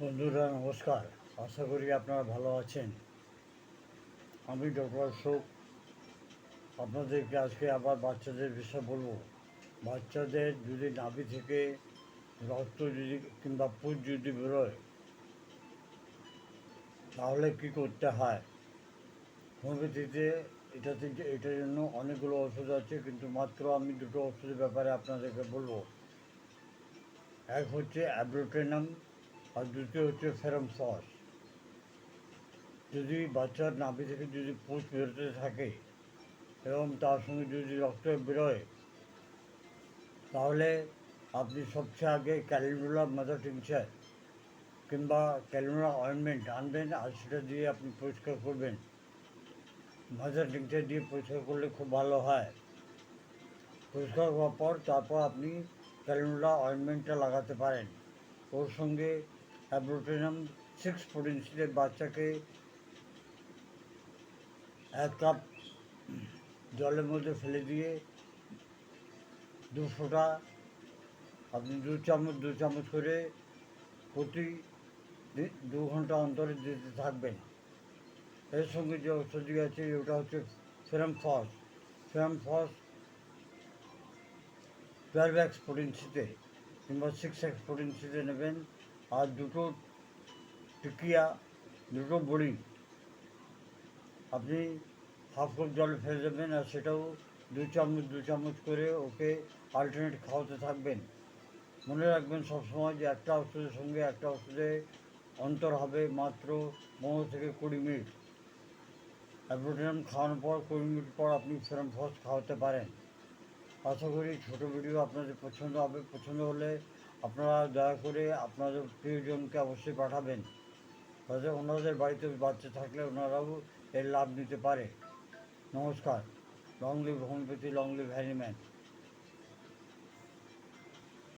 বন্ধুরা, নমস্কার। আশা করি আপনারা ভালো আছেন। আমি ডক্টর অশোক। আপনাদেরকে আজকে আবার বাচ্চাদের বিষয়ে বলব। বাচ্চাদের যদি নাভি থেকে রক্ত যদি কিংবা পুজ যদি বেরোয়, তাহলে কী করতে হয়? হোমিওপ্যাথিতে এটা থেকে এটার জন্য অনেকগুলো ওষুধ আছে, কিন্তু মাত্র আমি দুটো ওষুধের ব্যাপারে আপনাদেরকে বলব। এক হচ্ছে অ্যাব্রোটেনাম আর দ্বিতীয় হচ্ছে ফেরম সস। যদি বাচ্চার নাভি থেকে যদি পুষ বেরোতে থাকে এবং তার সঙ্গে যদি রক্ত বেরোয়, তাহলে আপনি সবচেয়ে আগে ক্যালিনুলা মাদার টিংচার কিংবা ক্যালিনুলা অয়েনমেন্ট আনবেন আর সেটা দিয়ে আপনি পরিষ্কার করবেন। মাদার টিংচার দিয়ে পরিষ্কার করলে খুব ভালো হয়। পরিষ্কার হওয়ার পর তারপর আপনি ক্যালিনুলা অয়েনমেন্টটা লাগাতে পারেন। ওর সঙ্গে অ্যাব্রোটেনাম সিক্স পোটেন্সিলের বাচ্চাকে এক কাপ জলের মধ্যে ফেলে দিয়ে দু ফোঁটা আপনি দু চামচ দু চামচ করে প্রতি দু ঘণ্টা অন্তরে দিতে থাকবেন। এর সঙ্গে যে ওষুধটি আছে, ওটা হচ্ছে ফেরাম ফস। ফেরাম ফস টুয়েলভ এক্স পোটেন্সিতে কিংবা সিক্স এক্স পোটেন্সিতে নেবেন। আর দুটো টিকিয়া, দুটো বড়ি। আপনি হাফ কাপ জল ফেলে দেবেন আর সেটাও দু চামচ দু চামচ করে ওকে আল্টারনেট খাওয়াতে থাকবেন। মনে রাখবেন সবসময় যে একটা ওষুধের সঙ্গে একটা ওষুধে অন্তর হবে মাত্র পনেরো থেকে কুড়ি মিনিট। অ্যাপ্রোটিনাম খাওয়ানোর পর কুড়ি মিনিট পর আপনি সেরম ফস খাওয়াতে পারেন। আশা করি ছোটো ভিডিও আপনাদের পছন্দ হবে। পছন্দ হলে আপনারা দয়া করে আপনাদের প্রিয়জনকে অবশ্যই পাঠাবেন। তাতে ওনাদের বাড়িতে বাচ্চা থাকলে ওনারাও এর লাভ নিতে পারে। নমস্কার। Long live homeopathy long live Hahnemann.